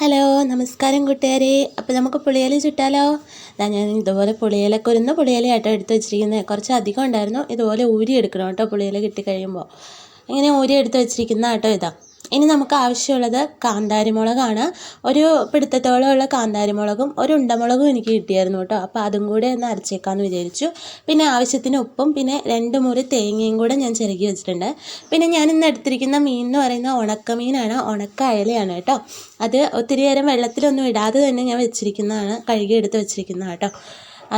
Hello നമസ്കാരം കൂട്ടുകാരെ. അപ്പോൾ നമുക്ക് പുളിയില ചുട്ടാലോ? ദാ ഞാൻ ഇതുപോലെ പുളിയില കൊരുന്ന പുളിയിലയാട്ടോ എടുത്ത് വെച്ചിരിക്കുന്നത് കുറച്ച് അധികം ഉണ്ടായിരുന്നു. ഇതുപോലെ ഊരി എടുക്കണം കേട്ടോ പുളിയില കിട്ടിക്കഴിയുമ്പോൾ ഇങ്ങനെ ഊരി എടുത്ത് വെച്ചിരിക്കുന്ന കേട്ടോ ഇതാ. ഇനി നമുക്ക് ആവശ്യമുള്ളത് കാന്താരിമുളകാണ്. ഒരു പിടുത്തത്തോളമുള്ള കാന്താരിമുളകും ഒരു ഉണ്ടമുളകും എനിക്ക് കിട്ടിയായിരുന്നു കേട്ടോ. അപ്പോൾ അതും കൂടെ ഒന്ന് അരച്ചേക്കാമെന്ന് വിചാരിച്ചു. പിന്നെ ആവശ്യത്തിന് ഉപ്പും പിന്നെ രണ്ട് മുറി തേങ്ങയും കൂടെ ഞാൻ ചിരകി വെച്ചിട്ടുണ്ട്. പിന്നെ ഞാൻ ഇന്ന് എടുത്തിരിക്കുന്ന മീൻ എന്ന് പറയുന്ന ഉണക്കമീനാണ് ഉണക്ക അയലയാണ് കേട്ടോ. അത് ഒത്തിരി നേരം വെള്ളത്തിലൊന്നും ഇടാതെ തന്നെ ഞാൻ വെച്ചിരിക്കുന്നതാണ് കഴുകി എടുത്ത് വെച്ചിരിക്കുന്നതാണ് കേട്ടോ.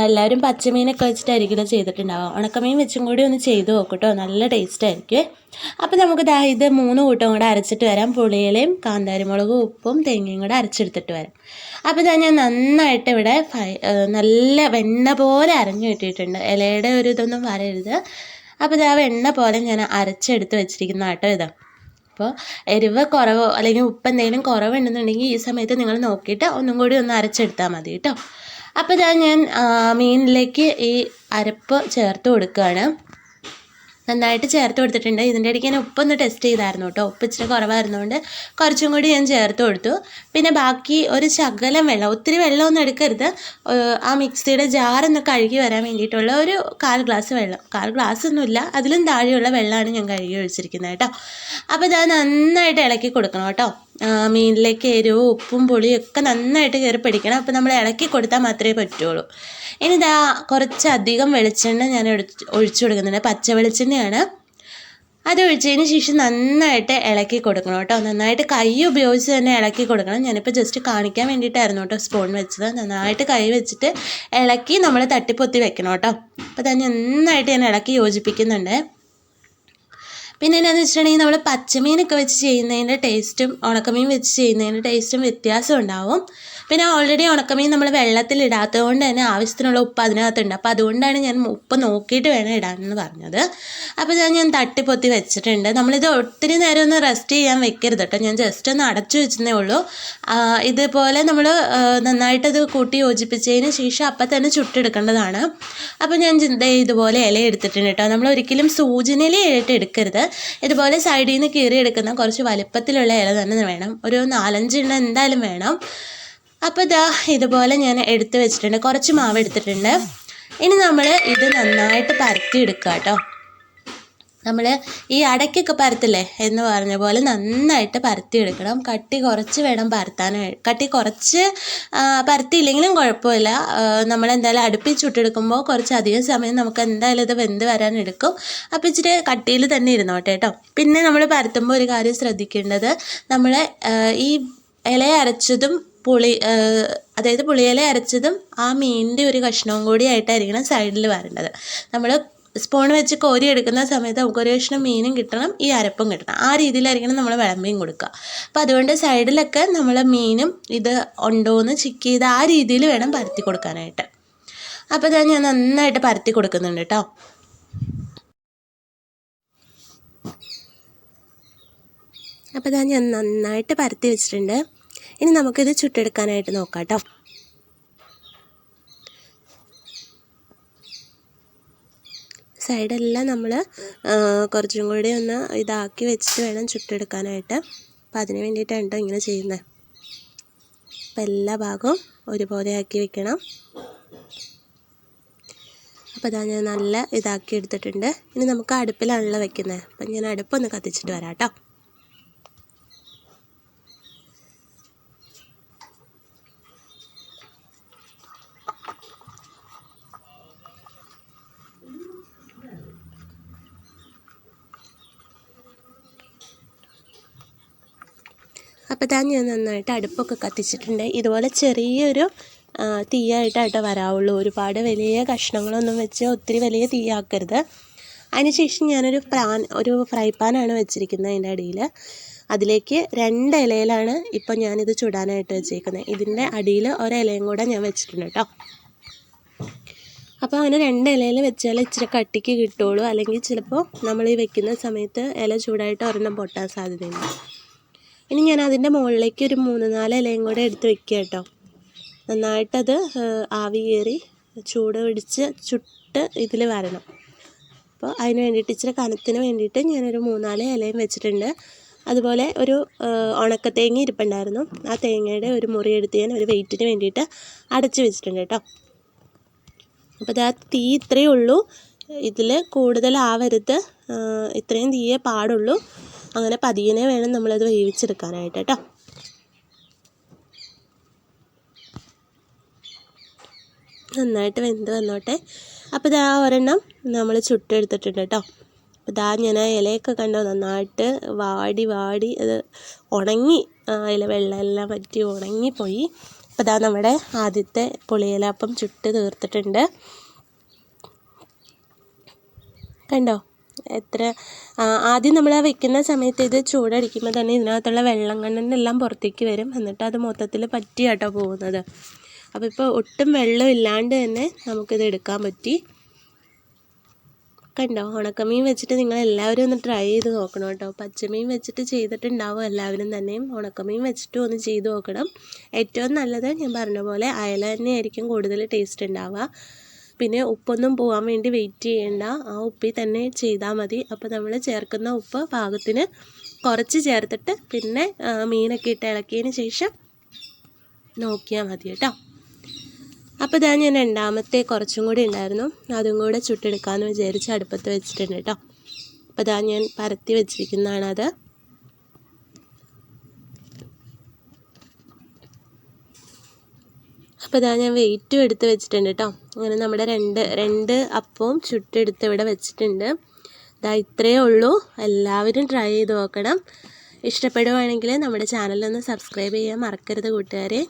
എല്ലാവരും പച്ചമീനൊക്കെ വെച്ചിട്ടായിരിക്കില്ല ചെയ്തിട്ടുണ്ടാവുക. ഉണക്കമീൻ വെച്ചും കൂടി ഒന്ന് ചെയ്ത് നോക്കട്ടോ. നല്ല ടേസ്റ്റ് ആയിരിക്കും. അപ്പോൾ നമുക്ക് ദാ ഇത് മൂന്ന് കൂട്ടം കൂടെ അരച്ചിട്ട് വരാം. പുളിയിലയും കാന്താരിമുളകും ഉപ്പും തേങ്ങയും കൂടെ അരച്ചെടുത്തിട്ട് വരാം. അപ്പോൾ ഇതാ ഞാൻ നന്നായിട്ട് ഇവിടെ നല്ല വെണ്ണ പോലെ അരഞ്ഞു കിട്ടിയിട്ടുണ്ട്. ഇലയുടെ ഒരു ഇതൊന്നും വരരുത്. അപ്പോൾ ഇതാ വെണ്ണ പോലെ ഞാൻ അരച്ചെടുത്ത് വെച്ചിരിക്കുന്ന ആട്ടോ ഇതാ. അപ്പോൾ എരിവ് കുറവോ അല്ലെങ്കിൽ ഉപ്പ് എന്തെങ്കിലും കുറവുണ്ടെന്നുണ്ടെങ്കിൽ ഈ സമയത്ത് നിങ്ങൾ നോക്കിയിട്ട് ഒന്നും കൂടി ഒന്ന് അരച്ചെടുത്താൽ മതി കേട്ടോ. അപ്പോൾ ഇതാ ഞാൻ മീനിലേക്ക് ഈ അരപ്പ് ചേർത്ത് കൊടുക്കുകയാണ് നന്നായിട്ട് ചേർത്ത് കൊടുത്തിട്ടുണ്ട്. ഇതിന്റെ ഇടയ്ക്ക് ഞാൻ ഉപ്പൊന്ന് ടെസ്റ്റ് ചെയ്തായിരുന്നു കേട്ടോ. ഉപ്പ് ഇച്ചിരി കുറവായിരുന്നുകൊണ്ട് കുറച്ചും കൂടി ഞാൻ ചേർത്ത് കൊടുത്തു. പിന്നെ ബാക്കി ഒരു ശകലം വെള്ളം ഒത്തിരി വെള്ളമൊന്നും എടുക്കരുത്. ആ മിക്സിയുടെ ജാറൊന്ന് കഴുകി വരാൻ വേണ്ടിയിട്ടുള്ള ഒരു കാൽ ഗ്ലാസ് വെള്ളം. കാൽ ഗ്ലാസ് ഒന്നുമില്ല അതിലും താഴെയുള്ള വെള്ളമാണ് ഞാൻ കഴുകി ഒഴിച്ചിരിക്കുന്നത് കേട്ടോ. അപ്പോൾ ഇത് നന്നായിട്ട് ഇളക്കി കൊടുക്കണം കേട്ടോ. മീനിലേക്ക് എരിവും ഉപ്പും പുളിയും ഒക്കെ നന്നായിട്ട് കയറി പിടിക്കണം. അപ്പോൾ നമ്മൾ ഇളക്കി കൊടുത്താൽ മാത്രമേ പറ്റുള്ളൂ. ഇനി ഇതാ കുറച്ചധികം വെളിച്ചെണ്ണ ഞാൻ ഒഴിച്ചു കൊടുക്കുന്നുണ്ട്. പച്ച വെളിച്ചെണ്ണയാണ്. അത് ഒഴിച്ചതിന് ശേഷം നന്നായിട്ട് ഇളക്കി കൊടുക്കണം കേട്ടോ. നന്നായിട്ട് കൈ ഉപയോഗിച്ച് തന്നെ ഇളക്കി കൊടുക്കണം. ഞാനിപ്പോൾ ജസ്റ്റ് കാണിക്കാൻ വേണ്ടിയിട്ടായിരുന്നു കേട്ടോ സ്പൂൺ വെച്ചത്. നന്നായിട്ട് കൈ വെച്ചിട്ട് ഇളക്കി നമ്മൾ തട്ടിപ്പൊത്തി വെക്കണം കേട്ടോ. അപ്പോൾ തന്നെ നന്നായിട്ട് ഞാൻ ഇളക്കി യോജിപ്പിക്കുന്നുണ്ട്. പിന്നെ എന്നാന്ന് വെച്ചിട്ടുണ്ടെങ്കിൽ നമ്മൾ പച്ചമീനൊക്കെ വെച്ച് ചെയ്യുന്നതിന്റെ ടേസ്റ്റും ഉണക്കമീൻ വെച്ച് ചെയ്യുന്നതിന്റെ ടേസ്റ്റും വ്യത്യാസം ഉണ്ടാവും. പിന്നെ ഓൾറെഡി ഉണക്കമീൻ നമ്മൾ വെള്ളത്തിൽ ഇടാത്തത് കൊണ്ട് തന്നെ ആവശ്യത്തിനുള്ള ഉപ്പ് അതിനകത്തുണ്ട്. അപ്പോൾ അതുകൊണ്ടാണ് ഞാൻ ഉപ്പ് നോക്കിയിട്ട് വേണം ഇടാനെന്ന് പറഞ്ഞത്. അപ്പോൾ ഞാൻ ഞാൻ തട്ടിപ്പൊത്തി വെച്ചിട്ടുണ്ട്. നമ്മളിത് ഒത്തിരി നേരം ഒന്ന് റെസ്റ്റ് ചെയ്യാൻ വെക്കരുത് കേട്ടോ. ഞാൻ ജസ്റ്റ് ഒന്ന് അടച്ചു വെച്ചതേ ഉള്ളൂ. ഇതുപോലെ നമ്മൾ നന്നായിട്ടത് കൂട്ടി യോജിപ്പിച്ചതിന് ശേഷം അപ്പം തന്നെ ചുട്ടെടുക്കേണ്ടതാണ്. അപ്പോൾ ഞാൻ ഇതുപോലെ ഇല എടുത്തിട്ടുണ്ട് കേട്ടോ. നമ്മൾ ഒരിക്കലും സൂചനയില ഇട്ട് എടുക്കരുത്. ഇതുപോലെ സൈഡിൽ നിന്ന് കീറി എടുക്കുന്ന കുറച്ച് വലിപ്പത്തിലുള്ള ഇല തന്നെ വേണം. ഒരു നാലഞ്ചെണ്ണം എന്തായാലും വേണം. അപ്പോൾ ഇതാ ഇതുപോലെ ഞാൻ എടുത്ത് വെച്ചിട്ടുണ്ട്. കുറച്ച് മാവ് എടുത്തിട്ടുണ്ട്. ഇനി നമ്മൾ ഇത് നന്നായിട്ട് പരത്തി എടുക്കുക കേട്ടോ നമ്മൾ ഈ അടയ്ക്കൊക്കെ പരത്തില്ലേ എന്ന് പറഞ്ഞ പോലെ നന്നായിട്ട് പരത്തി എടുക്കണം കട്ടി കുറച്ച് വേണം പരത്താൻ കട്ടി കുറച്ച് പരത്തിയില്ലെങ്കിലും കുഴപ്പമില്ല. നമ്മൾ എന്തായാലും അടുപ്പിൽ ചുട്ടെടുക്കുമ്പോൾ കുറച്ച് അധികം സമയം നമുക്ക് എന്തായാലും ഇത് വെന്ത് വരാൻ എടുക്കും ഇച്ചിരി കട്ടിയിൽ തന്നെ ഇരുന്നോട്ടെ കേട്ടോ. പിന്നെ നമ്മൾ പരത്തുമ്പോൾ ഒരു കാര്യം ശ്രദ്ധിക്കേണ്ടത് നമ്മൾ ഈ ഇല അരച്ചതും പുളി അതായത് പുളിയില അരച്ചതും ആ മീനിന്റെ ഒരു കഷ്ണവും കൂടി ആയിട്ടായിരിക്കണം സൈഡിൽ വരേണ്ടത്. നമ്മൾ സ്പൂൺ വെച്ച് കോരി എടുക്കുന്ന സമയത്ത് നമുക്ക് ഒരു മീനും കിട്ടണം ഈ അരപ്പും കിട്ടണം. ആ രീതിയിലായിരിക്കണം നമ്മൾ വിളമ്പിയും കൊടുക്കുക. അപ്പം അതുകൊണ്ട് സൈഡിലൊക്കെ നമ്മൾ മീനും ഇത് ഉണ്ടോ എന്ന് ചെക്ക് ചെയ്ത് ആ രീതിയിൽ വേണം പരത്തി കൊടുക്കാനായിട്ട്. അപ്പോൾ ഇതാ ഞാൻ നന്നായിട്ട് പരത്തി കൊടുക്കുന്നുണ്ട് കേട്ടോ. അപ്പോൾ ഇതാ ഞാൻ നന്നായിട്ട് പരത്തി വെച്ചിട്ടുണ്ട്. ഇനി നമുക്കിത് ചുട്ടെടുക്കാനായിട്ട് നോക്കാം കേട്ടോ. സൈഡെല്ലാം നമ്മൾ കുറച്ചും കൂടി ഒന്ന് ഇതാക്കി വെച്ചിട്ട് വേണം ചുട്ടെടുക്കാനായിട്ട്. അപ്പം അതിന് വേണ്ടിയിട്ടാണ് കേട്ടോ ഇങ്ങനെ ചെയ്യുന്നത് അപ്പം എല്ലാ ഭാഗവും ഒരുപോലെ ആക്കി വെക്കണം. അപ്പോൾ അതാ ഞാൻ നല്ല ഇതാക്കി എടുത്തിട്ടുണ്ട്. ഇനി നമുക്ക് അടുപ്പിലാണല്ലോ വെക്കുന്നത് അപ്പം ഞാൻ അടുപ്പൊന്ന് കത്തിച്ചിട്ട് വരാം കേട്ടോ അപ്പോൾ താൻ ഞാൻ നന്നായിട്ട് അടുപ്പൊക്കെ കത്തിച്ചിട്ടുണ്ട്. ഇതുപോലെ ചെറിയൊരു തീയായിട്ടാട്ടോ വരാവുള്ളൂ. ഒരുപാട് വലിയ കഷ്ണങ്ങളൊന്നും വെച്ച് ഒത്തിരി വലിയ തീയാക്കരുത്. അതിനുശേഷം ഞാനൊരു പ്രാൻ ഒരു ഫ്രൈ പാനാണ് വെച്ചിരിക്കുന്നത് അതിന്റെ അടിയിൽ. അതിലേക്ക് രണ്ട് ഇലയിലാണ് ഇപ്പം ഞാനിത് ചുടാനായിട്ട് വെച്ചേക്കുന്നത്. ഇതിന്റെ അടിയിൽ ഒരിലയും കൂടെ ഞാൻ വെച്ചിട്ടുണ്ട് കേട്ടോ. അപ്പോൾ അങ്ങനെ രണ്ട് ഇലയിൽ വെച്ചാൽ ഇച്ചിരി കട്ടിക്ക് കിട്ടുള്ളൂ അല്ലെങ്കിൽ ചിലപ്പോൾ നമ്മൾ ഈ വെക്കുന്ന സമയത്ത് ഇല ചൂടായിട്ട് ഒരെണ്ണം പൊട്ടാൻ സാധ്യതയുണ്ട്. ഇനി ഞാൻ അതിന്റെ മുകളിലേക്ക് ഒരു മൂന്ന് നാല് ഇലയും കൂടെ എടുത്ത് വെക്കുക കേട്ടോ. നന്നായിട്ടത് ആവി കയറി ചൂട് പിടിച്ച് ചുട്ട് ഇതിൽ വരണം. അപ്പോൾ അതിന് വേണ്ടിയിട്ട് ഇച്ചിരി കനത്തിന് വേണ്ടിയിട്ട് ഞാനൊരു മൂന്നാൽ ഇലയും വെച്ചിട്ടുണ്ട്. അതുപോലെ ഒരു ഉണക്ക ഉണക്കത്തേങ്ങ ഇരിപ്പുണ്ടായിരുന്നു. ആ തേങ്ങയുടെ ഒരു മുറി എടുത്ത് ഞാൻ ഒരു വെയിറ്റിന് വേണ്ടിയിട്ട് അടച്ചു വെച്ചിട്ടുണ്ട് കേട്ടോ. അപ്പോൾ ഇതാ തീ ഇത്രയേ ഉള്ളൂ. ഇതിൽ കൂടുതൽ ആവരുത്. ഇത്രയും തീയേ പാടുള്ളൂ. അങ്ങനെ പതിയെ വേണം നമ്മളത് വേവിച്ചെടുക്കാനായിട്ട് കേട്ടോ. നന്നായിട്ട് വെന്ത് വന്നോട്ടെ. അപ്പോൾ ഇതാ ഒരെണ്ണം നമ്മൾ ചുട്ടെടുത്തിട്ടുണ്ട് കേട്ടോ. അപ്പോൾ ഇതാ ഞാൻ ആ ഇലയൊക്കെ കണ്ടോ നന്നായിട്ട് വാടി വാടി അത് ഉണങ്ങി ആ ഇല വെള്ളമെല്ലാം വറ്റി ഉണങ്ങിപ്പോയി. അപ്പോൾ ഇതാ നമ്മുടെ ആദ്യത്തെ പുളിയിലപ്പം ചുട്ട് തീർത്തിട്ടുണ്ട്. കണ്ടോ? എത്ര ആദ്യം നമ്മൾ വെക്കുന്ന സമയത്ത് ഇത് ചൂടടിക്കുമ്പോൾ തന്നെ ഇതിനകത്തുള്ള വെള്ളം കണ്ണെല്ലാം പുറത്തേക്ക് വരും. എന്നിട്ട് അത് മൊത്തത്തിൽ പറ്റിയാട്ടോ പോകുന്നത്. അപ്പോൾ ഇപ്പോൾ ഒട്ടും വെള്ളം ഇല്ലാണ്ട് തന്നെ നമുക്കിത് എടുക്കാൻ പറ്റി. കണ്ടോ? ഉണക്കമീൻ വെച്ചിട്ട് നിങ്ങൾ എല്ലാവരും ഒന്ന് ട്രൈ ചെയ്ത് നോക്കണം കേട്ടോ. പച്ചമീൻ വെച്ചിട്ട് ചെയ്തിട്ടുണ്ടാവും എല്ലാവരും തന്നെയും. ഉണക്കമീൻ വെച്ചിട്ടും ഒന്ന് ചെയ്ത് നോക്കണം. ഏറ്റവും നല്ലത് ഞാൻ പറഞ്ഞ പോലെ അയല തന്നെയായിരിക്കും കൂടുതൽ ടേസ്റ്റ് ഉണ്ടാവുക. പിന്നെ ഉപ്പൊന്നും പോകാൻ വേണ്ടി വെയിറ്റ് ചെയ്യേണ്ട. ആ ഉപ്പിൽ തന്നെ ചെയ്താൽ മതി. അപ്പോൾ നമ്മൾ ചേർക്കുന്ന ഉപ്പ് പാകത്തിന് കുറച്ച് ചേർത്തിട്ട് പിന്നെ മീനൊക്കെ ഇട്ട് ഇളക്കിയതിന് ശേഷം നോക്കിയാൽ മതി കേട്ടോ. അപ്പോൾ ഇതാ ഞാൻ രണ്ടാമത്തെ കുറച്ചും കൂടി ഉണ്ടായിരുന്നു. അതും കൂടെ ചുട്ടെടുക്കാമെന്ന് വിചാരിച്ച് അടുപ്പത്ത് വെച്ചിട്ടുണ്ട് കേട്ടോ. അപ്പോൾ ഇതാ ഞാൻ പരത്തി വെച്ചിരിക്കുന്നതാണ് അപ്പോൾ ഇതാ ഞാൻ വെയിറ്റും എടുത്ത് വെച്ചിട്ടുണ്ട് കേട്ടോ അങ്ങനെ നമ്മുടെ രണ്ട് രണ്ട് അപ്പവും ചുട്ടെടുത്ത് ഇവിടെ വെച്ചിട്ടുണ്ട്. ഇതാ ഇത്രയേ ഉള്ളൂ. എല്ലാവരും ട്രൈ ചെയ്ത് നോക്കണം. ഇഷ്ടപ്പെടുവാണെങ്കിൽ നമ്മുടെ ചാനലൊന്ന് സബ്സ്ക്രൈബ് ചെയ്യാൻ മറക്കരുത് കൂട്ടുകാരെ.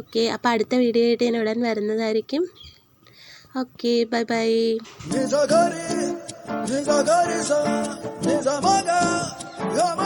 ഓക്കെ അപ്പോൾ അടുത്ത വീഡിയോ ആയിട്ട് ഞാൻ ഉടൻ വരുന്നതായിരിക്കും. Okay bye bye